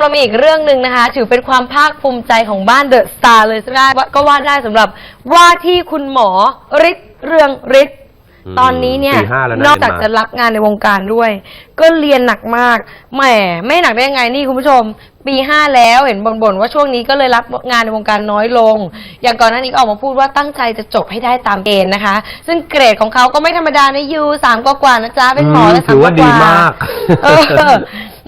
เรามีอีกเรื่องหนึ่งนะคะ ถือเป็นความภาคภูมิใจของบ้านเดอะสตาร์เลยก็ได้ก็ว่าได้สำหรับว่าที่คุณหมอฤทธิ์เรืองฤทธิ์อืมตอนนี้เนี่ยปีห้าแล้วนะนอกจากเรียนมาจะรับงานในวงการด้วย ก็เรียนหนักมากแหมไม่หนักได้ยังไงนี่คุณผู้ชม ปีห้าแล้วเห็นบ่นๆว่าช่วงนี้ก็เลยรับงานในวงการน้อยลง อย่างก่อนหน้านี้ก็ออกมาพูดว่าตั้งใจจะจบให้ได้ตามเกณฑ์นะคะ ซึ่งเกรดของเขาก็ไม่ธรรมดานะยูสามกว่าๆนะจ๊ะเป็นหมอแล้วถือว่าดีมาก เออ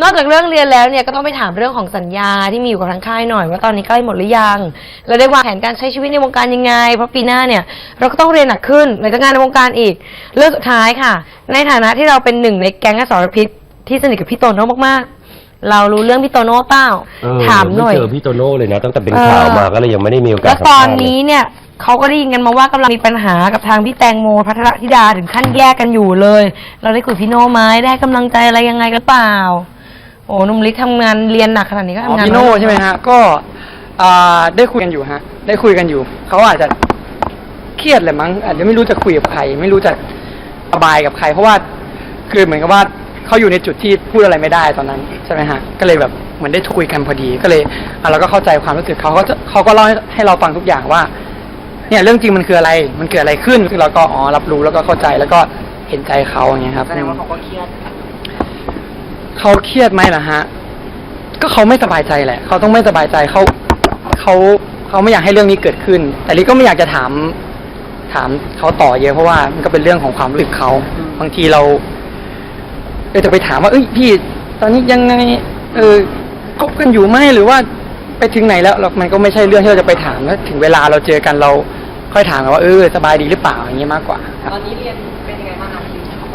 นอกจากเรื่องเรียนแล้วเนี่ยก็ต้องไปถามเรื่องของสัญญาที่มีอยู่กับทางค่ายหน่อย ว่าตอนนี้ใกล้หมดหรือยังแล้วได้วางแผนการใช้ชีวิตในวงการยังไง เพราะปีหน้าเนี่ยเราก็ต้องเรียนหนักขึ้นหลังจากงานในวงการอีก เรื่องสุดท้ายค่ะ ในฐานะที่เราเป็นหนึ่งในแก๊งอสรพิษที่สนิทกับพี่โตโน่มากๆ เรารู้เรื่องพี่โตโน่เปล่าเออถามหน่อย ไเจอพี่โตโน่เลยนะ ตั้งแต่เป็นเออข่าวมาก็เลยยังไม่ได้มีโอกาสแล้วตอนสัมภาษณ์เลย นี้เนี่ยเขาก็ได้ยินกันมาว่ากำลังมีปัญหากับทางพี่แตงโมพัทรธิดาถึงขั้นแยกกันอยู่เลย เราได้คุยกับพี่โน่ไหมได้ให้กำลังใจอะไรยังไงกันเปล่า โอ้หนุ่มลิศทำงานเรียนหนักขนาดนี้ก็อ๋อทำงานพี่โน่อยใช่ไหมฮะก็อ่าได้คุยกันอยู่ฮะ ได้คุยกันอยู่ เขาอาจจะเครียดแหละมั้งอาจจะไม่รู้จะคุยกับใคร ไม่รู้จะระบายกับใคร เพราะว่าคือเหมือนกับว่าเขาอยู่ในจุดที่พูดอะไรไม่ได้ตอนนั้นใช่ไหมฮะก็เลยแบบเหมือนได้คุยกันพอดีก็เลยอะเราก็เข้าใจความรู้สึกเขาเขาจะเขาก็เล่าให้ให้เราฟังทุกอย่างว่า เนี่ยเรื่องจริงมันคืออะไร มันเกิดอะไรขึ้นคือเราก็อ๋อรับรู้แล้วก็เข้าใจแล้วก็เห็นใจเขาอย่างเงี้ยครับ แสดงว่าเขาก็เครียด เขาเครียดไหมล่ะฮะ ก็เขาไม่สบายใจแหละ เขาต้องไม่สบายใจเขาเขาเขาไม่อยากให้เรื่องนี้เกิดขึ้น แต่ลิก็ไม่อยากจะถาม ถามเขาต่อเยอะเพราะว่ามันก็เป็นเรื่องของความรู้สึกเขา บางทีเราเออจะไปถามว่า เอ้ยพี่ ตอนนี้ยังไง เออคบกันอยู่ไหมหรือว่าไปถึงไหนแล้วมันก็ไม่ใช่เรื่องที่เราจะไปถามแล้วถึงเวลาเราเจอกันเราค่อยถามว่าเออสบายดีหรือเปล่าอย่างเงี้ยมากกว่าตอนนี้เรียนเป็นยังไง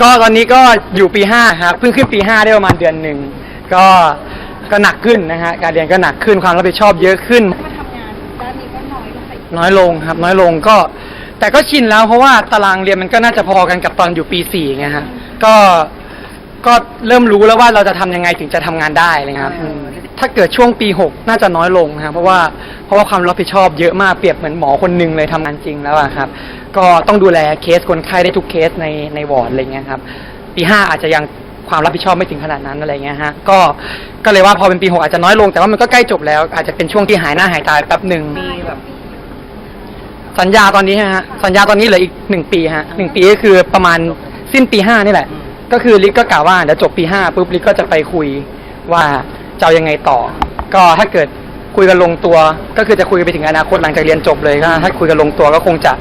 ก็ตอนนี้ก็อยู่ปีห้าครับเพิ่งขึ้นปีห้าได้ประมาณเดือนหนึ่งก็ก็หนักขึ้นนะฮะการเรียนก็หนักขึ้นความรับผิดชอบเยอะขึ้นน้อยลงครับ น้อยลงก็ แต่ก็ชินแล้วเพราะว่าตารางเรียนมันก็น่าจะพอกันกับตอนอยู่ปีสี่ไงฮะก็ก็เริ่มรู้แล้วว่าเราจะทำยังไงถึงจะทำงานได้เลยครับอืม ถ้าเกิดช่วงปีหกน่าจะน้อยลงนะครับเพราะว่าเพราะว่าความรับผิดชอบเยอะมากเปรียบเหมือนหมอคนหนึ่งเลยทำงานจริงแล้วอะครับ ก็ต้องดูแลเคสคนไข้ได้ทุกเคสในในวอร์ดอะไรเงี้ยครับ ปีห้าอาจจะยังความรับผิดชอบไม่ถึงขนาดนั้นอะไรเงี้ยฮะก็ก็เลยว่าพอเป็นปีหกอาจจะน้อยลงแต่ว่ามันก็ใกล้จบแล้ว อาจจะเป็นช่วงที่หายหน้าหายตาแป๊บหนึ่งมีแบบสัญญาตอนนี้ฮะสัญญาตอนนี้เหลืออีกหนึ่งปีฮะหนึ่งปีก็คือประมาณสิ้นปีห้านี่แหละ ก็คือลิกก็กล่าวว่าเดี๋ยวจบปีห้าปุ๊บลิกก็จะไปคุยว่า จะเอายังไงต่อ ก็ถ้าเกิดคุยกันลงตัว ก็คือจะคุยกันไปถึงอนาคตหลังจากเรียนจบเลยก็ถ้าคุยกันลงตัวก็คงจะ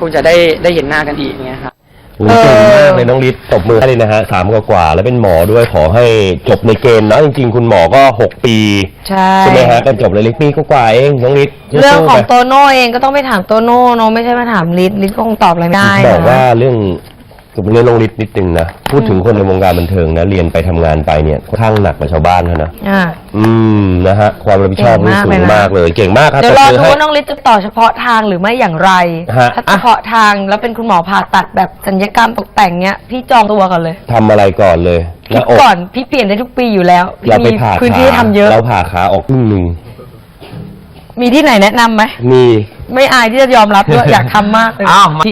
คงจะได้ได้เห็นหน้ากันอีกอย่างเงี้ยครับโอ้โหเก่งมากเลยน้องฤทธิ์ตบมือให้เลยนะฮะสามกว่าๆแล้วเป็นหมอด้วยขอให้จบในเกณฑ์เนอะจริง ๆ คุณหมอก็หกปีใช่ ใช่ไหมฮะกันจบเลยเล็กปีกว่าๆเองน้องฤทธิ์เรื่องของสู้ๆโตโน่เองก็ต้องไปถามโตโน่เนาะไม่ใช่มาถามลิศลิศก็คงตอบอะไรไม่ได้ไปบอกว่านะเรื่อง กับเรื่องน้องฤทธิ์นิดนึงนะ พูดถึงคนในวงการบันเทิงนะ เรียนไปทำงานไปเนี่ยค่อนข้างหนักกว่าชาวบ้านเขานะ อ่า อืมนะฮะ ความรับผิดชอบนี่เก่สูงงมามากกเลเลย ย เก่งมากครับเดี๋ยวรอตบมืดูให้ ว่าน้องลิศจะต่อเฉพาะทางหรือไม่อย่างไร ฮะ ถ้าเฉพาะทางแล้วเป็นคุณหมอผ่าตัดแบบสัญญกรรมตกแต่งเนี้ย พี่จองตัวก่อนเลยทำอะไรก่อนเลยหพี่น้าอกก่อนพี่เปลี่ยนได้ทุกปีอยู่แล้วเราไปมีผ่าพื้นขาที่ให้ทำเยอะ เราผ่าขาออกครึ่งหนึ่งมีที่ไหนแนะนำไหมมี ไม่อายที่จะยอมรับด้วยอยากทำมากเลย อ้าวมา